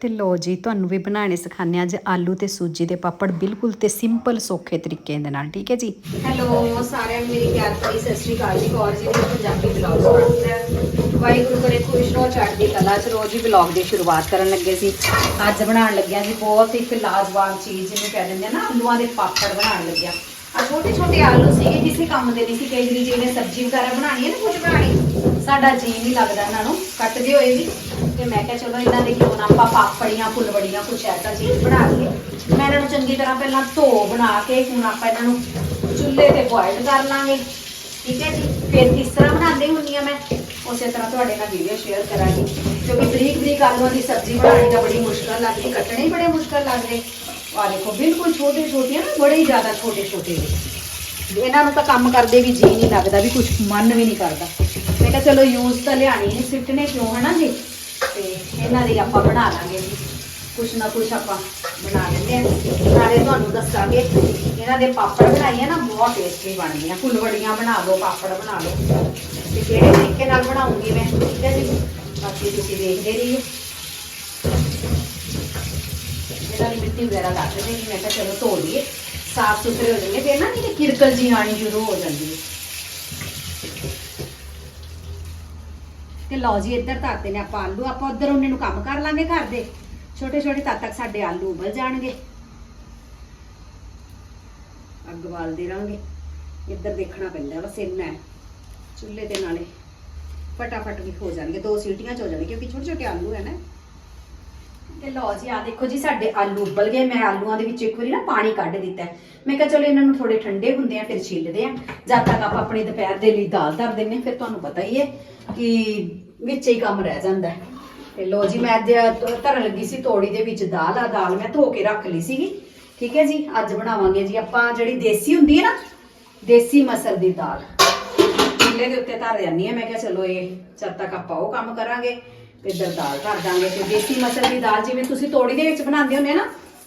ਤੇ ਲੋ ਜੀ, ਤੁਹਾਨੂੰ ਵੀ ਬਣਾਉਣੇ ਸਿਖਾਉਂਦੇ ਹਾਂ ਅੱਜ ਆਲੂ ਤੇ ਸੂਜੀ ਦੇ ਪਾਪੜ ਬਿਲਕੁਲ ਤੇ ਸਿੰਪਲ ਸੌਖੇ ਤਰੀਕੇ ਦੇ ਨਾਲ, ਠੀਕ ਹੈ ਜੀ? ਹੈਲੋ, ਸਾਰਿਆਂ ਨੂੰ ਮੇਰੀ ਪਿਆਰ ਭਰੀ ਸਤਿ ਸ਼੍ਰੀ ਅਕਾਲ ਜੀ, ਕੌਰ ਜੀ ਦੇ ਪੰਜਾਬੀ ਵਲੌਗ ਵਾਹਿਗੁਰੂ ਕਰੇ ਖੁਸ਼ ਰਹੋ, ਚੜ੍ਹਦੀ ਕਲਾ ਚ ਰੋਜ਼ ਹੀ ਵਲੌਗ ਦੀ ਸ਼ੁਰੂਆਤ ਕਰਨ ਲੱਗੇ ਸੀ। ਅੱਜ ਬਣਾਉਣ ਲੱਗਿਆ ਜੀ ਬਹੁਤ ਇੱਕ ਲਾਜਵਾਬ ਚੀਜ਼, ਜਿਹਨੂੰ ਕਹਿ ਦਿੰਦੇ ਆ ਨਾ, ਆਲੂਆਂ ਦੇ ਪਾਪੜ ਬਣਾਉਣ ਲੱਗਿਆ। ਆ ਛੋਟੇ ਛੋਟੇ ਆਲੂ ਸੀਗੇ, ਕਿਸੇ ਕੰਮ ਦੇ ਨਹੀਂ ਸੀ, ਕਈ ਵਾਰੀ ਜਿਵੇਂ ਸਬਜ਼ੀ ਵਗੈਰਾ ਬਣਾਉਣੀ ਹੈ ਨਾ ਕੁਝ ਬਣਾਣੀ ਸਾਡਾ ਜੀ ਨਹੀਂ ਲੱਗਦਾ ਇਹਨਾਂ ਨੂੰ, ਕੱਟਦੇ ਹੋਏ ਵੀ। ਤੇ ਮੈਂ ਕਿਹਾ ਚਲੋ ਇਹਨਾਂ ਦੇ ਕਿਉਂ ਨਾ ਆਪਾਂ ਪਾਪੜੀਆਂ, ਫੁੱਲਵੜੀਆਂ ਕੁਛ ਐਸਾ ਚੀਜ਼ ਬਣਾ ਲਈਏ। ਮੈਂ ਇਹਨਾਂ ਨੂੰ ਚੰਗੀ ਤਰ੍ਹਾਂ ਪਹਿਲਾਂ ਧੋ ਬਣਾ ਕੇ ਹੁਣ ਆਪਾਂ ਇਹਨਾਂ ਨੂੰ ਚੁੱਲ੍ਹੇ ਤੇ ਬੋਇਲ ਕਰ ਲਾਂਗੇ। ਠੀਕ ਹੈ ਜੀ? ਫਿਰ ਕਿਸ ਤਰ੍ਹਾਂ ਬਣਾਉਂਦੀ ਹੁੰਦੀ ਆ ਮੈਂ? ਉਸੇ ਤਰ੍ਹਾਂ ਤੁਹਾਡੇ ਨਾਲ ਵੀਡੀਓ ਸ਼ੇਅਰ ਕਰਾਂਗੀ। ਕਿਉਂਕਿ ਬਰੀਕ ਬਰੀਕ ਆਲੂਆਂ ਦੀ ਸਬਜ਼ੀ ਬਣਾਉਣੀ ਤਾਂ ਬੜੀ ਮੁਸ਼ਕਲ ਲੱਗਦੀ, ਕੱਟਣੇ ਹੀ ਬੜੇ ਮੁਸ਼ਕਲ ਲੱਗਦੇ। ਆ ਦੇਖੋ, ਬਿਲਕੁਲ ਛੋਟੇ ਛੋਟੇ ਨਾ, ਬੜੇ ਹੀ ਜ਼ਿਆਦਾ ਛੋਟੇ ਛੋਟੇ ਨੇ। ਇਹਨਾਂ ਨੂੰ ਤਾਂ ਕੰਮ ਕਰਦੇ ਵੀ ਜੀ ਨਹੀਂ ਲੱਗਦਾ, ਵੀ ਕੁਝ ਮਨ ਵੀ ਨਹੀਂ ਕਰਦਾ। ਮੈਂ ਕਿਹਾ ਚਲੋ ਯੂਜ਼ ਤਾਂ ਲਿਆਣੀ ਨਹੀਂ ਸਿੱਟਣੇ ਕਿਉਂ ਹਨਾ ਜੀ? ਤੇ ਇਹਨਾਂ ਦੀ ਆਪਾਂ ਬਣਾ ਲਾਂਗੇ ਜੀ। ਕੁਛ ਨਾ ਕੁਛ ਆਪਾਂ ਬਣਾ ਲੈਂਦੇ ਆ ਨਾਲੇ ਤੁਹਾਨੂੰ ਦੱਸਾਂਗੇ, ਇਹਨਾਂ ਦੇ ਪਾਪੜ ਬਣਾਈਏ ਨਾ, ਬਹੁਤ ਟੇਸਟੀ ਬਣਦੀਆਂ। ਫੁੱਲਵੜੀਆਂ ਬਣਾ ਲਓ, ਪਾਪੜ ਬਣਾ ਲਓ। ਤੇ ਕਿਹੜੇ ਤਰੀਕੇ ਨਾਲ ਬਣਾਉਂਗੀ ਮੈਂ, ਠੀਕ ਹੈ ਜੀ? ਬਾਕੀ ਤੁਸੀਂ ਦੇਖਦੇ ਰਹੀਓ। ਇਹਨਾਂ ਦੀ ਮਿੱਟੀ ਵਗੈਰਾ ਲੱਗ ਰਹੀ ਮੈਂ ਕਿਹਾ ਚਲੋ ਧੋ ਲਈਏ। ਸਾਫ਼ ਸੁਥਰੇ ਹੋ ਜਾਣਗੇ। ਫਿਰ ਨਾ ਨਹੀਂ ਕਿਰਕਲ ਜੀ ਆਣੀ ਸ਼ੁਰੂ ਹੋ ਜਾਂਦੀ ਹੈ। ਤੇ ਲਓ ਜੀ, ਇੱਧਰ ਧਰਤੇ ਨੇ ਆਪਾਂ ਆਲੂ। ਆਪਾਂ ਉੱਧਰ ਉਹਨੇ ਨੂੰ ਕੰਮ ਕਰ ਲਾਂਗੇ ਘਰ ਦੇ। ਛੋਟੇ ਛੋਟੇ ਤਦ ਤੱਕ ਸਾਡੇ ਆਲੂ ਉਬਲ ਜਾਣਗੇ। ਅੱਗ ਬਾਲਦੇ ਰਾਂਗੇ ਇੱਧਰ ਦੇਖਣਾ ਪੈਂਦਾ ਬਸ ਇੰਨਾ ਹੈ। ਚੁੱਲ੍ਹੇ ਦੇ ਨਾਲੇ ਫਟਾਫਟ ਵੀ ਹੋ ਜਾਣਗੇ। ਦੋ ਸੀਟੀਆਂ ਚ ਹੋ ਜਾਣਗੇ, ਕਿਉਂਕਿ ਛੋਟੇ ਛੋਟੇ ਆਲੂ ਹੈ ਨਾ। ਤੇ ਲਓ ਜੀ, ਆ ਦੇਖੋ ਜੀ, ਸਾਡੇ ਆਲੂ ਉਬਲ ਗਏ। ਮੈਂ ਆਲੂਆਂ ਦੇ ਵਿੱਚ ਇੱਕ ਵਾਰੀ ਨਾ ਪਾਣੀ ਕੱਢ ਦਿੱਤਾ ਮੈਂ ਕਿਹਾ, ਚਲੋ, ਇਹਨਾਂ ਨੂੰ ਥੋੜੇ ਠੰਡੇ ਹੁੰਦੇ ਆ, ਫਿਰ ਛਿੱਲਦੇ ਆ। ਜਦ ਤੱਕ ਆਪਾਂ ਆਪਣੀ ਦੁਪਹਿਰ ਦੇ ਲਈ ਦਾਲ ਧਰ ਦਿੰਨੇ ਆ ਫਿਰ ਤੁਹਾਨੂੰ ਪਤਾ ਹੀ ਹੈ ਕਿ ਵਿੱਚ ਹੀ ਕੰਮ ਰਹਿ ਜਾਂਦਾ ਤੇ ਲਓ ਜੀ, ਮੈਂ ਅੱਜ ਧਰਨ ਲੱਗੀ ਸੀ ਤੋੜੀ ਦੇ ਵਿੱਚ ਦਾਲ ਆ। ਦਾਲ ਮੈਂ ਧੋ ਕੇ ਰੱਖ ਲਈ ਸੀਗੀ। ਠੀਕ ਹੈ ਜੀ, ਅੱਜ ਬਣਾਵਾਂਗੇ ਜੀ ਆਪਾਂ ਜਿਹੜੀ ਦੇਸੀ ਹੁੰਦੀ ਹੈ ਨਾ, ਦੇਸੀ ਮਸਰ ਦੀ ਦਾਲ। ਚੁੱਲ੍ਹੇ ਦੇ ਉੱਤੇ ਧਰ ਜਾਂਦੀ ਆ ਮੈਂ ਕਿਹਾ, ਚਲੋ, ਇਹ ਜਦ ਤੱਕ ਆਪਾਂ ਉਹ ਕੰਮ ਕਰਾਂਗੇ ਤੇ ਇੱਧਰ ਦਾਲ ਧਰ ਦਾਂਗੇ। ਤੇ ਦੇਸੀ ਮਸਰ ਦੀ ਦਾਲ ਜਿਵੇਂ ਤੁਸੀਂ ਤੋੜੀ ਦੇ ਵਿੱਚ ਬਣਾਉਂਦੇ ਹੁੰਦੇ ਆ ਨਾ,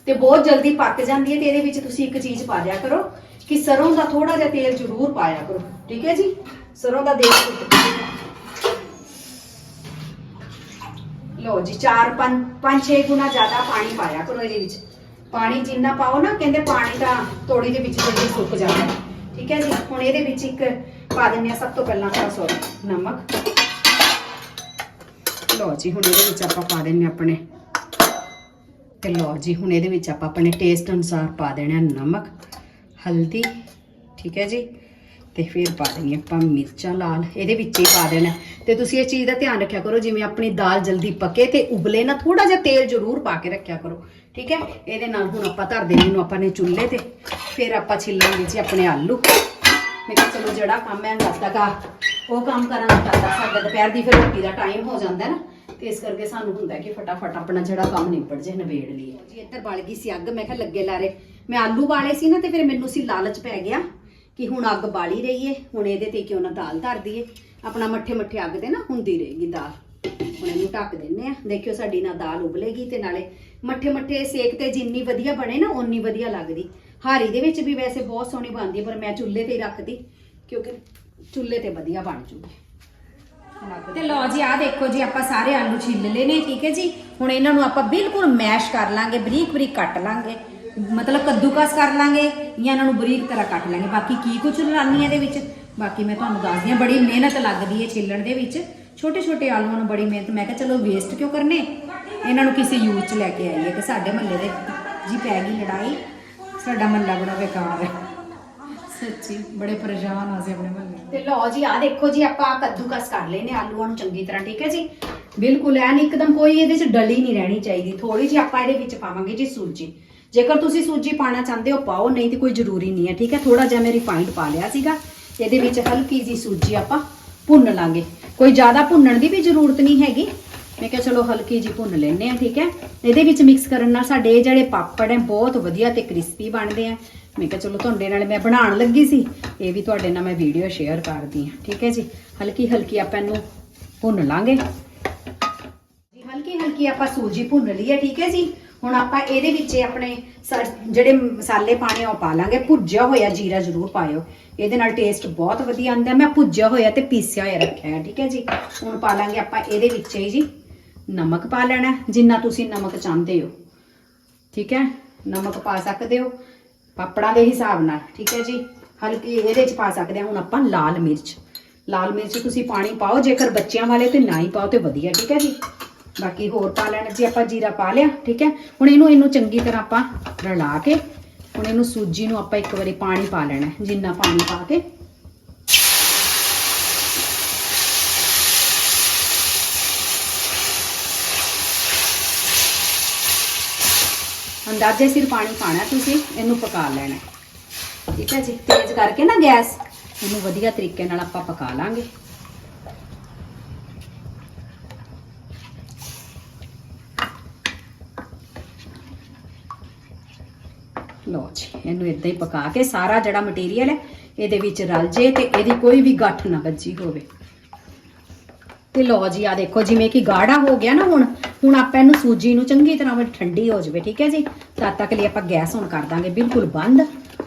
ਤੇ ਬਹੁਤ ਜਲਦੀ ਪੱਕ ਜਾਂਦੀ ਹੈ ਤੇ ਇਹਦੇ ਵਿੱਚ ਤੁਸੀਂ ਇੱਕ ਚੀਜ਼ ਪਾ ਦਿਆ ਕਰੋ ਕਿ ਸਰੋਂ ਦਾ ਥੋੜਾ ਜਿਹਾ ਤੇਲ ਜ਼ਰੂਰ ਪਾਇਆ ਕਰੋ। ਠੀਕ ਹੈ ਜੀ? ਸਰੋਂ ਦਾ ਤੇਲ ਲਓ ਜੀ 4 5 5 6 ਗੁਣਾ ਜ਼ਿਆਦਾ ਪਾਣੀ ਪਾਇਆ ਕਰੋ ਇਹਦੇ ਵਿੱਚ। ਪਾਣੀ ਜਿੰਨਾ ਪਾਓ ਨਾ, ਕਹਿੰਦੇ ਪਾਣੀ ਤਾਂ ਤੋੜੀ ਦੇ ਵਿੱਚ ਜਲਦੀ ਸੁੱਕ ਜਾਂਦਾ। ਠੀਕ ਹੈ ਜੀ? ਹੁਣ ਇਹਦੇ ਵਿੱਚ ਇੱਕ ਪਾ ਦਿੰਦੇ ਆ ਸਭ ਤੋਂ ਪਹਿਲਾਂ ਤਾਂ ਸੋਰੀ ਨਮਕ। ਲਓ ਜੀ, ਹੁਣ ਇਹਦੇ ਵਿੱਚ ਆਪਾਂ ਪਾ ਦਿੰਨੇ ਆਪਣੇ। ਤੇ ਲਓ ਜੀ, ਹੁਣ ਇਹਦੇ ਵਿੱਚ ਆਪਾਂ ਆਪਣੇ ਟੇਸਟ ਅਨੁਸਾਰ ਪਾ ਦੇਣਾ ਨਮਕ, ਹਲਦੀ, ਠੀਕ ਹੈ ਜੀ? ਤੇ ਫਿਰ ਪਾ ਦੇਣੀ ਆਪਾਂ ਮਿਰਚਾਂ ਲਾਲ, ਇਹਦੇ ਵਿੱਚ ਹੀ ਪਾ ਦੇਣਾ। ਤੇ ਤੁਸੀਂ ਇਹ ਚੀਜ਼ ਦਾ ਧਿਆਨ ਰੱਖਿਆ ਕਰੋ, ਜਿਵੇਂ ਆਪਣੀ ਦਾਲ ਜਲਦੀ ਪੱਕੇ ਤੇ ਉਬਲੇ ਨਾ ਥੋੜਾ ਜਿਹਾ ਤੇਲ ਜ਼ਰੂਰ ਪਾ ਕੇ ਰੱਖਿਆ ਕਰੋ, ਠੀਕ ਹੈ? ਇਹਦੇ ਨਾਲ ਹੁਣ ਆਪਾਂ ਧਰ ਦੇਣੇ ਨੂੰ ਆਪਾਂ ਨੇ ਚੁੱਲ੍ਹੇ ਤੇ, ਫਿਰ ਆਪਾਂ ਛਿੱਲਾਂਗੇ ਜੀ ਆਪਣੇ ਆਲੂ। ਮੈਂ ਕਿਹਾ ਚਲੋ ਜਿਹੜਾ ਕੰਮ ਹੈ ਜਦ ਤੱਕ ਉਹ ਕੰਮ ਕਰਾਂ ਤਦ ਤੱਕ ਸਾਡਾ ਦੁਪਹਿਰ ਦੀ ਫਿਰ ਰੋਟੀ ਦਾ ਟਾਈਮ ਹੋ ਜਾਂਦਾ ਨਾ, ਤੇ ਇਸ ਕਰਕੇ ਸਾਨੂੰ ਹੁੰਦਾ ਕਿ ਫਟਾਫਟ ਆਪਣਾ ਜਿਹੜਾ ਕੰਮ ਨਿਬੜ ਜੇ ਨਿਬੇੜ ਲਈਏ। ਜੀ, ਇੱਧਰ ਬਲ ਗਈ ਸੀ ਅੱਗ, ਮੈਂ ਕਿਹਾ ਲੱਗੇ ਲਾਰੇ। ਮੈਂ ਆਲੂ ਵਾਲੇ ਸੀ ਨਾ, ਤੇ ਫਿਰ ਮੈਨੂੰ ਸੀ ਲਾਲਚ ਪੈ ਗਿਆ ਕਿ ਹੁਣ ਅੱਗ ਬਾਲੀ ਰਹੀਏ, ਹੁਣ ਇਹਦੇ ਤੇ ਕਿਉਂ ਨਾ ਦਾਲ ਧਰ ਦਈਏ। ਆਪਣਾ ਮੱਠੇ ਮੱਠੇ ਅੱਗ ਤੇ ਨਾ ਹੁੰਦੀ ਰਹੇਗੀ ਦਾਲ। ਹੁਣ ਇਹਨੂੰ ਢੱਕ ਦਿੰਨੇ ਆ ਦੇਖਿਓ ਸਾਡੀ ਨਾ ਦਾਲ ਉਬਲੇਗੀ ਤੇ ਨਾਲੇ ਮੱਠੇ ਮੱਠੇ ਸੇਕ ਤੇ ਜਿੰਨੀ ਵਧੀਆ ਬਣੇ ਨਾ, ਓਨੀ ਵਧੀਆ ਲੱਗਦੀ। ਹਾਰੀ ਦੇ ਵਿੱਚ ਵੀ ਵੈਸੇ ਬਹੁਤ ਸੋਹਣੀ ਬਣਦੀ ਹੈ, ਪਰ ਮੈਂ ਚੁੱਲ੍ਹੇ ਤੇ ਹੀ ਰੱਖਦੀ, ਕਿਉਂਕਿ ਚੁੱਲ੍ਹੇ ਤੇ ਵਧੀਆ ਬਣ ਜੂਗੀ। ਤੇ ਲਓ ਜੀ, ਆਹ ਦੇਖੋ ਜੀ, ਆਪਾਂ ਸਾਰੇ ਆਲੂ ਛਿੱਲ ਲਏ ਨੇ, ਠੀਕ ਹੈ ਜੀ? ਹੁਣ ਇਹਨਾਂ ਨੂੰ ਆਪਾਂ ਬਿਲਕੁਲ ਮੈਸ਼ ਕਰ ਲਾਂਗੇ ਬਰੀਕ ਬਰੀਕ ਕੱਟ ਲਾਂਗੇ, ਮਤਲਬ ਕੱਦੂਕਸ ਕਰ ਲਾਂਗੇ, ਜਾਂ ਇਹਨਾਂ ਨੂੰ ਬਰੀਕ ਤਰ੍ਹਾਂ ਕੱਟ ਲਾਂਗੇ। ਬਾਕੀ ਕੀ ਕੁਝ ਲਾਣੀ ਇਹਦੇ ਵਿੱਚ? ਬਾਕੀ ਮੈਂ ਤੁਹਾਨੂੰ ਦੱਸਦੀ ਹਾਂ, ਬੜੀ ਮਿਹਨਤ ਲੱਗਦੀ ਹੈ ਛਿੱਲਣ ਦੇ ਵਿੱਚ। ਛੋਟੇ ਛੋਟੇ ਆਲੂਆਂ ਨੂੰ ਬੜੀ ਮਿਹਨਤ, ਮੈਂ ਕਿਹਾ ਚਲੋ ਵੇਸਟ ਕਿਉਂ ਕਰਨੇ? ਇਹਨਾਂ ਨੂੰ ਕਿਸੇ ਯੂਜ਼ 'ਚ ਲੈ ਕੇ ਆਈਏ, ਕਿ ਸਾਡੇ ਮਹੱਲੇ ਦੇ ਜੀ ਪੈ ਗਈ ਲੜਾਈ। ਸਾਡਾ ਮਹੱਲਾ ਬੜਾ ਬੇਕਾਰ ਹੈ। ਸੱਚੀ। ਬੜੇ ਪਰੇਸ਼ਾਨ ਹੋ ਅਸੀਂ ਆਪਣੇ ਮਹੱਲੇ ਤੇ ਲਓ ਜੀ ਆ ਦੇਖੋ ਜੀ ਆਪਾਂ ਕੱਦੂਕਸ ਕਰ ਲਏ ਨੇ ਆਲੂਆਂ ਨੂੰ ਚੰਗੀ ਤਰ੍ਹਾਂ ਠੀਕ ਹੈ ਜੀ? ਬਿਲਕੁਲ ਐਨ ਇੱਕਦਮ ਕੋਈ ਇਹਦੇ 'ਚ ਡਲੀ ਨਹੀਂ ਰਹਿਣੀ ਚਾਹੀਦੀ। ਥੋੜੀ ਜਿਹੀ ਆਪਾਂ ਇਹਦੇ ਵਿੱਚ ਪਾਵਾਂਗੇ ਜੀ ਸੂਜੀ। ਜੇਕਰ ਤੁਸੀਂ ਸੂਜੀ ਪਾਣਾ ਚਾਹੁੰਦੇ ਹੋ ਪਾਓ ਨਹੀਂ ਤੇ ਕੋਈ ਜ਼ਰੂਰੀ ਨਹੀਂ ਹੈ ਠੀਕ ਹੈ? ਥੋੜਾ ਜਿਹਾ ਮੈਂ ਰਿਫਾਈਂਡ ਪਾ ਲਿਆ ਸੀਗਾ। ਇਹਦੇ ਵਿੱਚ ਹਲਕੀ ਜੀ ਸੂਜੀ ਆਪਾਂ ਭੁੰਨ ਲਾਂਗੇ। ਕੋਈ ਜ਼ਿਆਦਾ ਭੁੰਨਣ ਦੀ ਵੀ ਜ਼ਰੂਰਤ ਨਹੀਂ ਹੈਗੀ। ਮੈਂ ਕਿਹਾ ਚਲੋ ਹਲਕੀ ਜੀ ਭੁੰਨ ਲੈਨੇ ਆ ਠੀਕ ਹੈ? ਇਹਦੇ ਵਿੱਚ ਮਿਕਸ ਕਰਨ ਨਾਲ ਸਾਡੇ ਇਹ ਜਿਹੜੇ ਪਾਪੜ ਹੈ, ਬਹੁਤ ਵਧੀਆ ਤੇ ਕ੍ਰਿਸਪੀ ਬਣਦੇ ਆ। ਮੈਂ ਕਿਹਾ ਚਲੋ ਤੁਹਾਡੇ ਨਾਲ ਮੈਂ ਬਣਾਉਣ ਲੱਗੀ ਸੀ, ਇਹ ਵੀ ਤੁਹਾਡੇ ਨਾਲ ਮੈਂ ਵੀਡੀਓ ਸ਼ੇਅਰ ਕਰਦੀ ਹਾਂ, ਠੀਕ ਹੈ ਜੀ? ਹਲਕੀ ਹਲਕੀ ਆਪਾਂ ਇਹਨੂੰ ਭੁੰਨ ਲਾਂਗੇ। ਜੀ, ਹਲਕੀ ਹਲਕੀ ਆਪਾਂ ਸੂਜੀ ਭੁੰਨ ਲਈ ਹੈ, ਠੀਕ ਹੈ ਜੀ? ਹੁਣ ਆਪਾਂ ਇਹਦੇ ਵਿੱਚ ਆਪਣੇ ਸ- ਜਿਹੜੇ ਮਸਾਲੇ ਪਾਣੇ ਆ, ਉਹ ਪਾ ਲਾਂਗੇ। ਭੁੱਜਿਆ ਹੋਇਆ ਜੀਰਾ ਜ਼ਰੂਰ ਪਾਇਓ। ਇਹਦੇ ਨਾਲ ਟੇਸਟ ਬਹੁਤ ਵਧੀਆ ਆਉਂਦਾ। ਮੈਂ ਭੁੱਜਿਆ ਹੋਇਆ ਤੇ ਪੀਸਿਆ ਹੋਇਆ ਰੱਖਿਆ ਹੈ, ਠੀਕ ਹੈ ਜੀ? ਹੁਣ ਪਾ ਲਾਂਗੇ ਆਪਾਂ ਇਹਦੇ ਵਿੱਚ ਹੀ ਜੀ ਨਮਕ ਪਾ ਲੈਣਾ ਜਿੰਨਾ ਤੁਸੀਂ ਨਮਕ ਚਾਹੁੰਦੇ ਹੋ। ਠੀਕ ਹੈ? ਨਮਕ ਪਾ ਸਕਦੇ ਹੋ, ਪਾਪੜਾਂ ਦੇ ਹਿਸਾਬ ਨਾਲ, ਠੀਕ ਹੈ ਜੀ? ਹਲਕੀ ਇਹਦੇ ਚ ਪਾ ਸਕਦੇ ਹਾਂ, ਹੁਣ ਆਪਾਂ ਲਾਲ ਮਿਰਚ। ਲਾਲ ਮਿਰਚ ਤੁਸੀਂ ਪਾਣੀ ਪਾਓ, ਜੇਕਰ ਬੱਚਿਆਂ ਵਾਲੇ ਤੇ ਨਾ ਹੀ ਪਾਓ ਤੇ ਵਧੀਆ, ਠੀਕ ਹੈ ਜੀ? ਬਾਕੀ ਹੋਰ ਪਾ ਲੈਣਾ, ਜੀ ਆਪਾਂ ਜੀਰਾ ਪਾ ਲਿਆ, ਠੀਕ ਹੈ? ਹੁਣ ਇਹਨੂੰ ਇਹਨੂੰ ਚੰਗੀ ਤਰ੍ਹਾਂ ਆਪਾਂ ਰਲਾ ਕੇ, ਹੁਣ ਇਹਨੂੰ ਸੂਜੀ ਨੂੰ ਆਪਾਂ ਇੱਕ ਵਾਰੀ ਪਾਣੀ ਪਾ ਲੈਣਾ ਜਿੰਨਾ ਪਾਣੀ ਪਾ ਕੇ ਅੰਦਾਜ਼ੇ ਸਿਰ ਪਾਣੀ ਪਾਣਾ ਤੁਸੀਂ, ਇਹਨੂੰ ਪਕਾ ਲੈਣਾ ਠੀਕ ਹੈ ਜੀ? ਤੇਜ਼ ਕਰਕੇ ਨਾ ਗੈਸ। ਇਹਨੂੰ ਵਧੀਆ ਤਰੀਕੇ ਨਾਲ ਆਪਾਂ ਪਕਾ ਲਾਂਗੇ। ਲਓ ਜੀ, ਇਹਨੂੰ ਇਦਾਂ ਹੀ ਪਕਾ ਕੇ ਸਾਰਾ ਜਿਹੜਾ ਮਟੀਰੀਅਲ ਹੈ, ਇਹਦੇ ਵਿੱਚ ਰਲ ਜੇ ਤੇ ਇਹਦੀ ਕੋਈ ਵੀ ਗੱਠ ਨਾ ਵੱਜੀ ਹੋਵੇ। ਤੇ ਲਓ ਜੀ ਆ ਦੇਖੋ, ਜਿਵੇਂ ਕਿ ਗਾੜਾ ਹੋ ਗਿਆ ਨਾ ਹੁਣ ਹੁਣ ਆਪਾਂ ਇਹਨੂੰ ਸੂਜੀ ਨੂੰ ਚੰਗੀ ਤਰ੍ਹਾਂ ਵਿੱਚ ਠੰਡੀ ਹੋ ਜਾਵੇ, ਠੀਕ ਹੈ ਜੀ? ਤਦ ਤੱਕ ਲਈ ਆਪਾਂ ਗੈਸ ਹੁਣ ਕਰ ਦਾਂਗੇ, ਬਿਲਕੁਲ ਬੰਦ।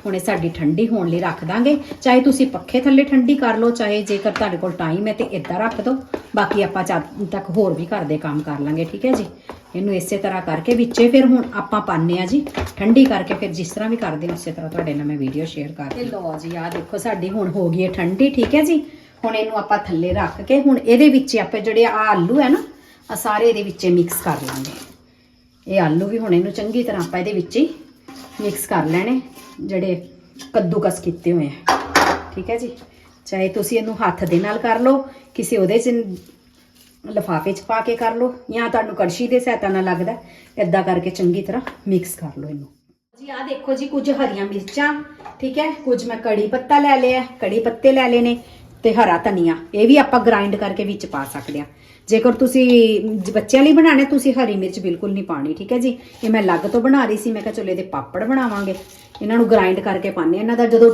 ਹੁਣ ਇਹ ਸਾਡੀ ਠੰਡੀ ਹੋਣ ਲਈ ਰੱਖ ਦਾਂਗੇ। ਚਾਹੇ ਤੁਸੀਂ ਪੱਖੇ ਥੱਲੇ ਠੰਡੀ ਕਰ ਲਓ, ਚਾਹੇ ਜੇਕਰ ਤੁਹਾਡੇ ਕੋਲ ਟਾਈਮ ਹੈ ਤੇ ਇੱਦਾਂ ਰੱਖ ਦਿਓ। ਬਾਕੀ ਆਪਾਂ ਜਦ ਤੱਕ ਹੋਰ ਵੀ ਘਰ ਦੇ ਕੰਮ ਕਰ ਲਾਂਗੇ, ਠੀਕ ਹੈ ਜੀ? ਇਹਨੂੰ ਇਸੇ ਤਰ੍ਹਾਂ ਕਰਕੇ ਵਿੱਚੇ ਫਿਰ ਹੁਣ ਆਪਾਂ ਪਾਉਂਦੇ ਆ ਜੀ, ਠੰਡੀ ਕਰਕੇ ਫਿਰ ਜਿਸ ਤਰ੍ਹਾਂ ਵੀ ਕਰਦੇ ਹਾਂ, ਉਸੇ ਤਰ੍ਹਾਂ ਤੁਹਾਡੇ ਨਾਲ ਮੈਂ ਵੀਡੀਓ ਸ਼ੇਅਰ ਕਰ ਲਓ ਜੀ ਆ ਦੇਖੋ, ਸਾਡੀ ਹੁਣ ਹੋ ਗਈ ਹੈ ਠੰਡੀ, ਠੀਕ ਹੈ ਜੀ? ਹੁਣ ਇਹਨੂੰ ਆਪਾਂ ਥੱਲੇ ਰੱਖ ਕੇ, ਹੁਣ ਇਹਦੇ ਵਿੱਚ ਆਪਾਂ ਜਿਹੜੇ ਆ ਆਲੂ ਹੈ ਨਾ ਆ ਸਾਰੇ ਇਹਦੇ ਵਿੱਚ ਮਿਕਸ ਕਰ ਲਾਂਗੇ ਇਹ ਆਲੂ ਵੀ ਹੁਣ ਇਹਨੂੰ ਚੰਗੀ ਤਰ੍ਹਾਂ ਆਪਾਂ ਇਹਦੇ ਵਿੱਚ ਹੀ ਮਿਕਸ ਕਰ ਲੈਣੇ, ਜਿਹੜੇ ਕੱਦੂਕਸ ਕੀਤੇ ਹੋਏ ਆ। ਠੀਕ ਹੈ ਜੀ? ਚਾਹੇ ਤੁਸੀਂ ਇਹਨੂੰ ਹੱਥ ਦੇ ਨਾਲ ਕਰ ਲਓ, ਕਿਸੇ ਉਹਦੇ 'ਚ ਲਫਾਫੇ 'ਚ ਪਾ ਕੇ ਕਰ ਲਓ, ਜਾਂ ਤੁਹਾਨੂੰ ਕੜਛੀ ਦੇ ਸਹਾਇਤਾ ਨਾਲ ਲੱਗਦਾ ਇਦਾਂ ਕਰਕੇ ਚੰਗੀ ਤਰ੍ਹਾਂ ਮਿਕਸ ਕਰ ਲਓ ਇਹਨੂੰ। ਜੀ ਆ ਦੇਖੋ ਜੀ, ਕੁਝ ਹਰੀਆਂ ਮਿਰਚਾਂ, ਠੀਕ ਹੈ? ਕੁਝ ਮੈਂ ਕੜੀ ਪੱਤਾ ਲੈ ਲਿਆ, ਕੜੀ ਪੱਤੇ ਲੈ ਲਏ ਨੇ ਤੇ ਹਰਾ ਧਨੀਆ, ਇਹ ਵੀ ਆਪਾਂ ਗ੍ਰਾਈਂਡ ਕਰਕੇ ਵਿੱਚ ਪਾ ਸਕਦੇ ਹਾਂ। ਜੇਕਰ ਤੁਸੀਂ ਬੱਚਿਆਂ ਲਈ ਬਣਾਣੇ ਤੁਸੀਂ ਹਰੀ ਮਿਰਚ ਬਿਲਕੁਲ ਨਹੀਂ ਪਾਣੀ ਠੀਕ ਹੈ ਜੀ? ਇਹ ਮੈਂ ਅਲੱਗ ਤੋਂ ਬਣਾ ਰਹੀ ਸੀ, ਮੈਂ ਕਿਹਾ ਚਲੋ ਇਹਦੇ ਪਾਪੜ ਬਣਾਵਾਂਗੇ। ਇਹਨਾਂ ਨੂੰ ਗ੍ਰਾਈਂਡ ਕਰਕੇ ਪਾਉਂਦੇ ਇਹਨਾਂ ਦਾ ਜਦੋਂ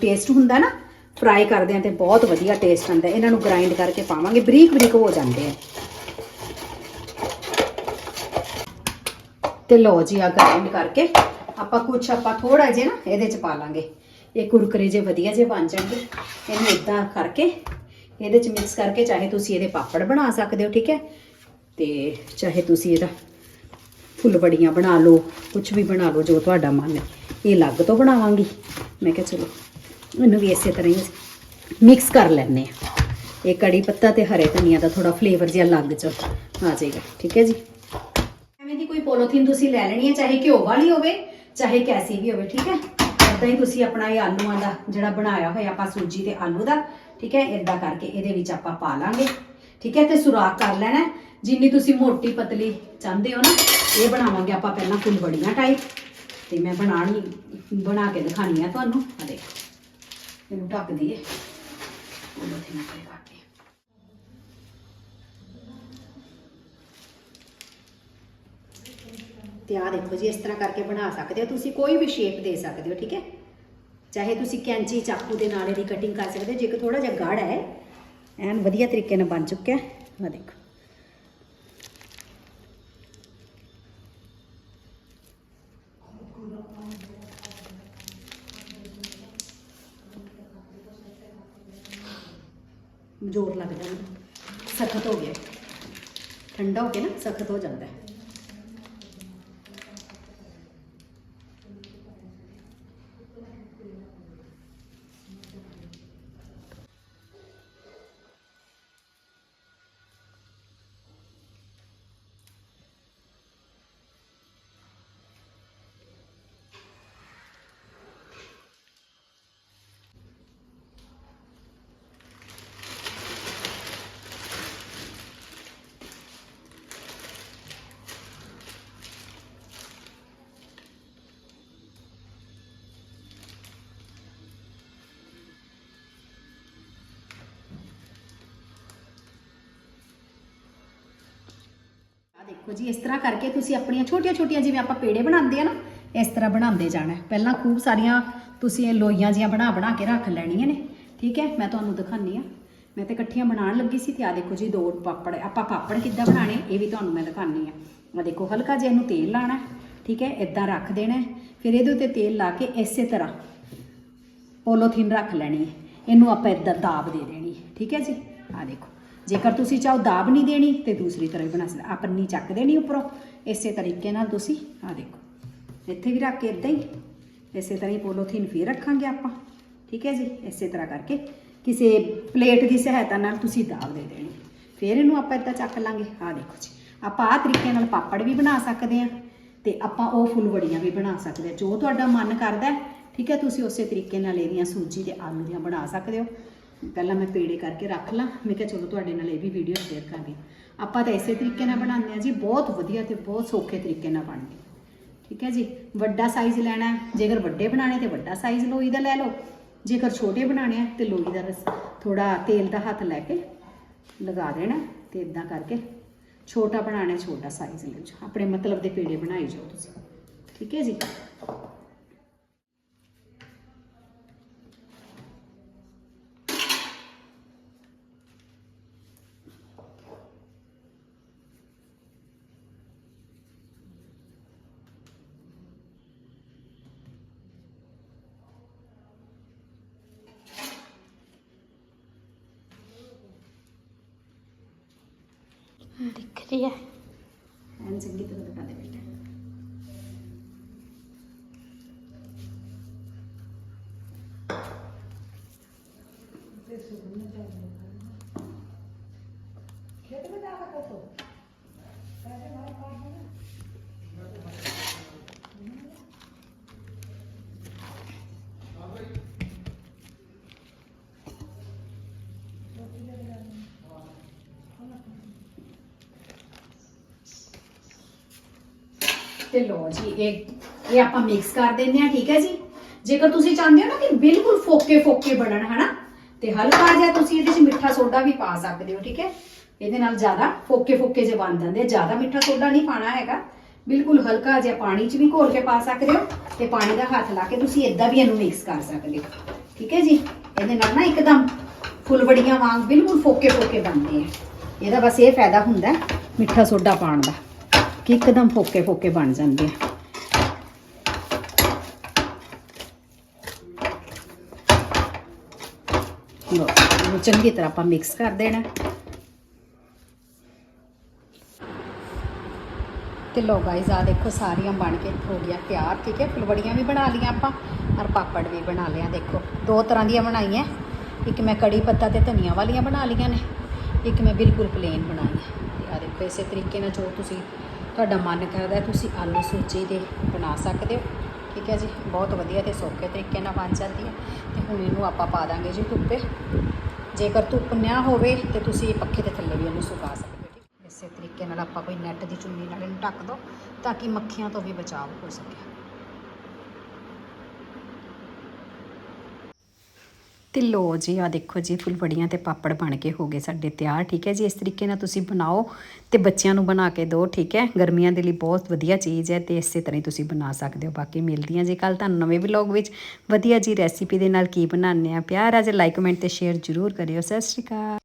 ਟੇਸਟ ਹੁੰਦਾ ਨਾ ਫਰਾਈ ਕਰਦੇ ਆ ਤੇ ਬਹੁਤ ਵਧੀਆ ਟੇਸਟ ਆਉਂਦਾ ਇਹਨਾਂ ਨੂੰ ਗ੍ਰਾਈਂਡ ਕਰਕੇ ਪਾਵਾਂਗੇ ਬਰੀਕ ਬਰੀਕ ਹੋ ਜਾਂਦੇ ਆ। ਤੇ ਲਓ ਜੀ ਆ ਗ੍ਰਾਈਂਡ ਕਰਕੇ ਆਪਾਂ ਕੁਛ ਆਪਾਂ ਥੋੜਾ ਜਿਹਾ ਨਾ ਇਹਦੇ ਚ ਪਾ ਲਾਂਗੇ। ਇਹ ਕੁਰਕਰੇ ਜੇ ਵਧੀਆ ਜੇ ਬਣ ਜਾਣਗੇ, ਇਹਨੂੰ ਇਦਾਂ ਕਰਕੇ, ਇਹਦੇ ਚ ਮਿਕਸ ਕਰਕੇ ਚਾਹੇ ਤੁਸੀਂ ਇਹਦੇ ਪਾਪੜ ਬਣਾ ਸਕਦੇ ਹੋ, ਠੀਕ ਹੈ? ਤੇ ਚਾਹੇ ਤੁਸੀਂ ਇਹਦਾ ਫੁੱਲਵੜੀਆਂ ਬਣਾ ਲਓ ਕੁਝ ਵੀ ਬਣਾ ਲਓ, ਜੋ ਤੁਹਾਡਾ ਮਨ ਹੈ, ਇਹ ਅਲੱਗ ਤੋਂ ਬਣਾਵਾਂਗੀ। ਮੈਂ ਕਿਹਾ ਚਲੋ, ਇਹਨੂੰ ਵੀ ਇਸੇ ਤਰ੍ਹਾਂ ਹੀ ਮਿਕਸ ਕਰ ਲੈਣੇ ਆ ਇਹ ਕੜੀ ਪੱਤਾ ਤੇ ਹਰੇ ਧਨੀਆ ਦਾ ਥੋੜਾ ਫਲੇਵਰ ਜਿਹਾ ਲੱਗ ਚ ਆ ਜਾਏਗਾ, ਠੀਕ ਹੈ ਜੀ? ਐਵੇਂ ਦੀ ਕੋਈ ਪੋਲੋਥੀਨ ਤੁਸੀਂ ਲੈ ਲੈਣੀ ਹੈ, ਚਾਹੇ ਘਿਓ ਵਾਲੀ ਹੋਵੇ, ਚਾਹੇ ਕੈਸੀ ਵੀ ਹੋਵੇ, ਠੀਕ ਹੈ? ਇਦਾਂ ਹੀ ਤੁਸੀਂ ਆਪਣਾ ਇਹ ਆਲੂਆਂ ਦਾ ਜਿਹੜਾ ਬਣਾਇਆ ਹੋਇਆ ਆਪਾਂ ਸੂਜੀ ਤੇ ਆਲੂ ਦਾ, ਠੀਕ ਹੈ ਇਦਾਂ ਕਰਕੇ ਇਹਦੇ ਵਿੱਚ ਆਪਾਂ ਪਾ ਲਾਂਗੇ, ਠੀਕ ਹੈ, ਤੇ ਸੁਰਾਖ ਕਰ ਲੈਣਾ ਜਿੰਨੀ ਤੁਸੀਂ ਮੋਟੀ ਪਤਲੀ ਚਾਹੁੰਦੇ ਹੋ ਨਾ, ਇਹ ਬਣਾਵਾਂਗੇ ਆਪਾਂ ਪਹਿਲਾਂ ਫੁੱਲਬੜੀਆਂ ਟਾਈਪ ਤੇ ਮੈਂ ਬਣਾਣੀ ਬਣਾ ਕੇ ਦਿਖਾਣੀ ਆ ਤੁਹਾਨੂੰ, ਆ ਦੇਖੋ। ਇਹਨੂੰ ਢੱਕ ਦਈਏ। ਪੋਲੋਥੀਨ ਪਰੇ ਕਰਕੇ ਤੇ ਆ ਦੇਖੋ ਜੀ ਇਸ ਤਰ੍ਹਾਂ ਕਰਕੇ ਬਣਾ ਸਕਦੇ ਹੋ ਤੁਸੀਂ ਕੋਈ ਵੀ ਸ਼ੇਪ ਦੇ ਸਕਦੇ ਹੋ ਠੀਕ ਹੈ ਚਾਹੇ ਤੁਸੀਂ ਕੈਂਚੀ ਚਾਕੂ ਦੇ ਨਾਲ ਇਹਦੀ ਕਟਿੰਗ ਕਰ ਸਕਦੇ ਹੋ ਜੇਕਰ ਥੋੜਾ ਜਿਹਾ ਗਾੜਾ ਹੈ ਐਨ ਵਧੀਆ ਤਰੀਕੇ ਨਾਲ ਬਣ ਚੁੱਕਿਆ ਹੈ ਆ ਦੇਖੋ ਜ਼ੋਰ ਲੱਗਦਾ ਹੈ ਸਖਤ ਹੋ ਗਿਆ ਠੰਡਾ ਹੋ ਕੇ ਨਾ ਸਖਤ ਹੋ ਜਾਂਦਾ ਹੈ ਆ ਦੇਖੋ ਜੀ, ਇਸ ਤਰ੍ਹਾਂ ਕਰਕੇ ਤੁਸੀਂ ਆਪਣੀਆਂ ਛੋਟੀਆਂ-ਛੋਟੀਆਂ ਜਿਵੇਂ ਆਪਾਂ ਪੇੜੇ ਬਣਾਉਂਦੇ ਆ ਨਾ, ਇਸ ਤਰ੍ਹਾਂ ਬਣਾਉਂਦੇ ਜਾਣਾ ਪਹਿਲਾਂ ਖੂਬ ਸਾਰੀਆਂ ਤੁਸੀਂ ਇਹ ਲੋਈਆਂ ਜੀਆਂ ਬਣਾ ਬਣਾ ਕੇ ਰੱਖ ਲੈਣੀਆਂ ਨੇ, ਠੀਕ ਹੈ? ਮੈਂ ਤੁਹਾਨੂੰ ਦਿਖਾਉਂਦੀ ਆ ਮੈਂ ਤੇ ਇਕੱਠੀਆਂ ਬਣਾਉਣ ਲੱਗੀ ਸੀ ਤੇ ਆ ਦੇਖੋ ਜੀ, ਦੋ ਪਾਪੜ, ਆਪਾਂ ਪਾਪੜ ਕਿੱਦਾਂ ਬਣਾਣੇ ਇਹ ਵੀ ਤੁਹਾਨੂੰ ਮੈਂ ਦਿਖਾਉਂਦੀ ਆ ਆ ਦੇਖੋ, ਹਲਕਾ ਜਿਹਾ ਇਹਨੂੰ ਤੇਲ ਲਾਣਾ ਠੀਕ ਹੈ? ਇਦਾਂ ਰੱਖ ਦੇਣਾ ਫਿਰ ਇਹਦੇ ਉੱਤੇ ਤੇਲ ਲਾ ਕੇ ਇਸੇ ਤਰ੍ਹਾਂ ਪੋਲੋਥੀਨ ਰੱਖ ਲੈਣੀ ਹੈ। ਇਹਨੂੰ ਆਪਾਂ ਇਦਾਂ ਦਾਬ ਦੇ ਦੇਣੀ ਠੀਕ ਹੈ ਜੀ? ਆ ਦੇਖੋ। ਜੇਕਰ ਤੁਸੀਂ ਚਾਹੋ ਦਾਬ ਨਹੀਂ ਦੇਣੀ ਤੇ ਦੂਸਰੀ ਤਰ੍ਹਾਂ ਵੀ ਬਣਾ ਸਕਦੇ। ਆ ਪੰਨੀ ਚੱਕ ਦੇਣੀ ਉੱਪਰੋਂ। ਇਸੇ ਤਰੀਕੇ ਨਾਲ ਤੁਸੀਂ ਆ ਦੇਖੋ। ਇੱਥੇ ਵੀ ਰੱਖ ਕੇ ਇਦਾਂ ਹੀ। ਇਸੇ ਤਰ੍ਹਾਂ ਹੀ ਪੋਲੋਥੀਨ ਫੇਰ ਰੱਖਾਂਗੇ ਆਪਾਂ। ਠੀਕ ਹੈ ਜੀ? ਇਸੇ ਤਰ੍ਹਾਂ ਕਰਕੇ। ਕਿਸੇ ਪਲੇਟ ਦੀ ਸਹਾਇਤਾ ਨਾਲ ਤੁਸੀਂ ਦਾਬ ਦੇ ਦੇਣੀ। ਫਿਰ ਇਹਨੂੰ ਆਪਾਂ ਇਦਾਂ ਚੱਕ ਲਾਂਗੇ। ਆ ਦੇਖੋ ਜੀ। ਆਪਾਂ ਆਹ ਤਰੀਕੇ ਨਾਲ ਪਾਪੜ ਵੀ ਬਣਾ ਸਕਦੇ ਆ ਤੇ ਆਪਾਂ ਉਹ ਫੁੱਲਵੜੀਆਂ ਵੀ ਬਣਾ ਸਕਦੇ ਆ ਜੋ ਤੁਹਾਡਾ ਮਨ ਕਰਦਾ ਠੀਕ ਹੈ? ਤੁਸੀਂ ਉਸੇ ਤਰੀਕੇ ਨਾਲ ਇਹਦੀਆਂ ਸੂਜੀ ਤੇ ਆਲੂ ਦੀਆਂ ਬਣਾ ਸਕਦੇ ਹੋ। ਪਹਿਲਾਂ ਮੈਂ ਪੇੜੇ ਕਰਕੇ ਰੱਖ ਲਾਂ। ਮੈਂ ਕਿਹਾ ਚਲੋ ਤੁਹਾਡੇ ਨਾਲ ਇਹ ਵੀ ਵੀਡੀਓ ਸ਼ੇਅਰ ਕਰਦੀ ਆਪਾਂ ਤਾਂ ਇਸੇ ਤਰੀਕੇ ਨਾਲ ਬਣਾਉਂਦੇ ਆ ਜੀ। ਬਹੁਤ ਵਧੀਆ ਤੇ ਬਹੁਤ ਸੌਖੇ ਤਰੀਕੇ ਨਾਲ ਬਣਦੇ ਠੀਕ ਹੈ ਜੀ? ਵੱਡਾ ਸਾਈਜ਼ ਲੈਣਾ ਜੇਕਰ ਵੱਡੇ ਬਣਾਣੇ ਤੇ ਵੱਡਾ ਸਾਈਜ਼ ਲੋਈ ਦਾ ਲੈ ਲਓ। ਜੇਕਰ ਛੋਟੇ ਬਣਾਣੇ ਆ ਤੇ ਲੋਈ ਦਾ ਰਸ ਥੋੜਾ ਤੇਲ ਦਾ ਹੱਥ ਲੈ ਕੇ ਲਗਾ ਦੇਣਾ ਤੇ ਇਦਾਂ ਕਰਕੇ ਛੋਟਾ ਬਣਾਣਾ ਛੋਟਾ ਸਾਈਜ਼ ਲੈ ਜਾਓ ਆਪਣੇ ਮਤਲਬ ਦੇ ਪੇੜੇ ਬਣਾਈ ਜਾਓ ਤੁਸੀਂ। ਠੀਕ ਹੈ ਜੀ? दिख रही है एंड संगीत को दिखा दे बेटा Thank you. ਤੇ ਲੋ ਜੀ, ਇਹ ਇਹ ਆਪਾਂ ਮਿਕਸ ਕਰ ਦਿੰਦੇ ਆ ਠੀਕ ਹੈ ਜੀ? ਜੇਕਰ ਤੁਸੀਂ ਚਾਹੁੰਦੇ ਹੋ ਨਾ ਕਿ ਬਿਲਕੁਲ ਫੋਕੇ ਫੋਕੇ ਬਣਨ, ਹਨਾ? ਤੇ ਹਲਕਾ ਜਿਹਾ ਤੁਸੀਂ ਇਹਦੇ 'ਚ ਮਿੱਠਾ ਸੋਡਾ ਵੀ ਪਾ ਸਕਦੇ ਹੋ, ਠੀਕ ਹੈ? ਇਹਦੇ ਨਾਲ ਜ਼ਿਆਦਾ ਫੋਕੇ ਫੋਕੇ ਜੇ ਬਣ ਜਾਂਦੇ ਜ਼ਿਆਦਾ ਮਿੱਠਾ ਸੋਡਾ ਨਹੀਂ ਪਾਣਾ ਹੈਗਾ। ਬਿਲਕੁਲ ਹਲਕਾ ਜਿਹਾ ਪਾਣੀ 'ਚ ਵੀ ਘੋਲ ਕੇ ਪਾ ਸਕਦੇ ਹੋ ਤੇ ਪਾਣੀ ਦਾ ਹੱਥ ਲਾ ਕੇ ਤੁਸੀਂ ਇਦਾਂ ਵੀ ਇਹਨੂੰ ਮਿਕਸ ਕਰ ਸਕਦੇ ਹੋ, ਠੀਕ ਹੈ ਜੀ? ਇਹਦੇ ਨਾਲ ਨਾ ਇੱਕਦਮ ਫੁੱਲਵੜੀਆਂ ਵਾਂਗ ਬਿਲਕੁਲ ਫੋਕੇ ਫੋਕੇ ਬਣਦੇ ਆ। ਇਹਦਾ ਬਸ ਇਹ ਫਾਇਦਾ ਹੁੰਦਾ ਮਿੱਠਾ ਸੋਡਾ ਪਾਉਣ ਦਾ। ਕਿ ਇੱਕਦਮ ਫੋਕੇ ਫੋਕੇ ਬਣ ਜਾਂਦੇ ਆ। ਲੋ ਇਹਨੂੰ ਚੰਗੀ ਤਰ੍ਹਾਂ ਆਪਾਂ ਮਿਕਸ ਕਰ ਦੇਣਾ। ਤੇ ਲੋ ਗਾਇਜ਼ ਆ ਦੇਖੋ ਸਾਰੀਆਂ ਬਣ ਕੇ ਹੋ ਗਿਆ ਤਿਆਰ, ਠੀਕ ਹੈ? ਫੁਲਵੜੀਆਂ ਵੀ ਬਣਾ ਲਈਆਂ ਆਪਾਂ ਔਰ ਪਾਪੜ ਵੀ ਬਣਾ ਲਿਆ ਦੇਖੋ। ਦੋ ਤਰ੍ਹਾਂ ਦੀਆਂ ਬਣਾਈਆਂ। ਇੱਕ ਮੈਂ ਕੜੀ ਪੱਤਾ ਤੇ ਧਨੀਆ ਵਾਲੀਆਂ ਬਣਾ ਲਈਆਂ ਨੇ, ਇੱਕ ਮੈਂ ਬਿਲਕੁਲ ਪਲੇਨ ਬਣਾਈ ਹੈ ਤੇ ਆ ਦੇਖੋ ਇਸੇ ਤਰੀਕੇ ਨਾਲ ਜੋ ਤੁਸੀਂ ਤੁਹਾਡਾ ਮਨ ਕਰਦਾ ਤੁਸੀਂ ਆਲੂ ਸੂਜੀ ਦੇ ਬਣਾ ਸਕਦੇ ਹੋ। ਠੀਕ ਹੈ ਜੀ, ਬਹੁਤ ਵਧੀਆ ਤੇ ਸੌਖੇ ਤਰੀਕੇ ਨਾਲ ਬਣ ਜਾਂਦੀ ਹੈ। ਤੇ ਹੁਣ ਇਹਨੂੰ ਆਪਾਂ ਪਾ ਦਾਂਗੇ ਜੀ ਧੁੱਪੇ। ਜੇਕਰ ਧੁੱਪ ਨਾ ਹੋਵੇ ਤੇ ਤੁਸੀਂ ਪੱਖੇ ਦੇ ਥੱਲੇ ਵੀ ਇਹਨੂੰ ਸੁਕਾ ਸਕਦੇ ਹੋ, ਠੀਕ ਇਸੇ ਤਰੀਕੇ ਨਾਲ ਆਪਾਂ ਕੋਈ ਨੈਟ ਦੀ ਚੁੰਨੀ ਨਾਲ ਇਹਨੂੰ ਢੱਕ ਦਿਓ ਤਾਂ ਕਿ ਮੱਖੀਆਂ ਤੋਂ ਵੀ ਬਚਾਅ ਹੋ ਸਕੇ। ਤੇ ਲੋ ਜੀ ਆ ਦੇਖੋ ਜੀ, ਫੁੱਲਵੜੀਆਂ ਤੇ ਪਾਪੜ ਬਣ ਕੇ ਹੋ ਗਏ ਸਾਡੇ ਤਿਆਰ, ਠੀਕ ਹੈ ਜੀ? ਇਸ ਤਰੀਕੇ ਨਾਲ ਤੁਸੀਂ ਬਣਾਓ ਤੇ ਬੱਚਿਆਂ ਨੂੰ ਬਣਾ ਕੇ ਦਿਓ, ਠੀਕ ਹੈ? ਗਰਮੀਆਂ ਦੇ ਲਈ ਬਹੁਤ ਵਧੀਆ ਚੀਜ਼ ਹੈ ਤੇ ਇਸੇ ਤਰ੍ਹਾਂ ਹੀ ਤੁਸੀਂ ਬਣਾ ਸਕਦੇ ਹੋ। ਬਾਕੀ ਮਿਲਦੀਆਂ ਜੀ ਕੱਲ ਤੁਹਾਨੂੰ ਨਵੇਂ ਵਲੌਗ ਵਿੱਚ। ਵਧੀਆ ਜੀ ਰੈਸਿਪੀ ਦੇ ਨਾਲ ਕੀ ਬਣਾਉਂਦੇ ਆ? ਪਿਆਰ ਆ ਜੇ ਲਾਈਕ ਕਮੈਂਟ ਤੇ ਸ਼ੇਅਰ ਜ਼ਰੂਰ ਕਰਿਓ। ਸਤਿ ਸ਼੍ਰੀ ਅਕਾਲ।